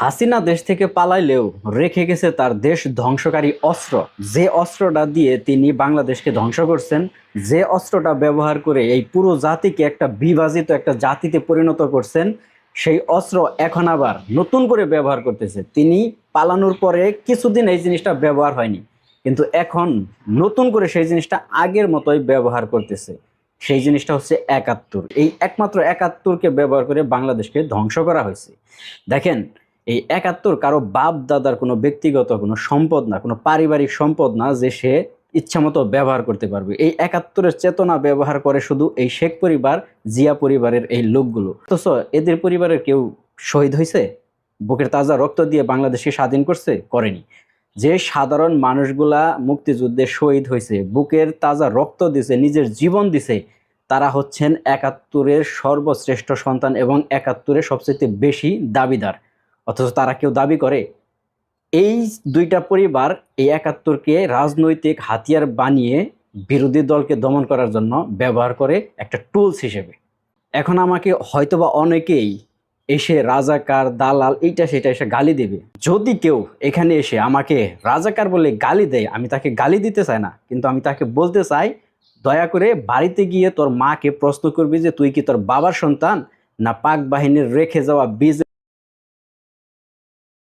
হাসিনা দেশ থেকে পালাইলেও রেখে গেছে তার দেশ ধ্বংসকারী অস্ত্র। যে অস্ত্রটা দিয়ে তিনি বাংলাদেশকে ধ্বংস করছেন, যে অস্ত্রটা ব্যবহার করে এই পুরো জাতিকে একটা বিভাজিত একটা জাতিতে পরিণত করছেন, সেই অস্ত্র এখন আবার নতুন করে ব্যবহার করতেছে। তিনি পালানোর পরে কিছুদিন এই জিনিসটা ব্যবহার হয়নি, কিন্তু এখন নতুন করে সেই জিনিসটা আগের মতোই ব্যবহার করতেছে। সেই জিনিসটা হচ্ছে একাত্তর। এই একমাত্র একাত্তরকে ব্যবহার করে বাংলাদেশকে ধ্বংস করা হয়েছে। দেখেন এই একাত্তর কারও বাপ দাদার কোনো ব্যক্তিগত, কোনো সম্পদ না, কোনো পারিবারিক সম্পদ না যে সে ইচ্ছামতো ব্যবহার করতে পারবে। এই একাত্তরের চেতনা ব্যবহার করে শুধু এই শেখ পরিবার, জিয়া পরিবারের এই লোকগুলো। অথচ এদের পরিবারের কেউ শহীদ হয়েছে? বুকের তাজা রক্ত দিয়ে বাংলাদেশকে স্বাধীন করছে? করেনি। যে সাধারণ মানুষগুলা মুক্তিযুদ্ধে শহীদ হয়েছে, বুকের তাজা রক্ত দিছে, নিজের জীবন দিছে, তারা হচ্ছেন একাত্তরের সর্বশ্রেষ্ঠ সন্তান এবং একাত্তরের সবচেয়ে বেশি দাবিদার। অথচ তারা কেউ দাবি করে। এই দুইটা পরিবার এই একাত্তরকে রাজনৈতিক হাতিয়ার বানিয়ে বিরোধী দলকে দমন করার জন্য ব্যবহার করে একটা টুলস হিসেবে। এখন আমাকে হয়তোবা অনেকেই এসে রাজাকার, দালাল এইটা সেটা এসে গালি দেবে। যদি কেউ এখানে এসে আমাকে রাজাকার বলে গালি দেয়, আমি তাকে গালি দিতে চাই না, কিন্তু আমি তাকে বলতে চাই, দয়া করে বাড়িতে গিয়ে তোর মাকে প্রশ্ন করবি যে তুই কি তোর বাবার সন্তান না পাক বাহিনীর রেখে যাওয়া বীজ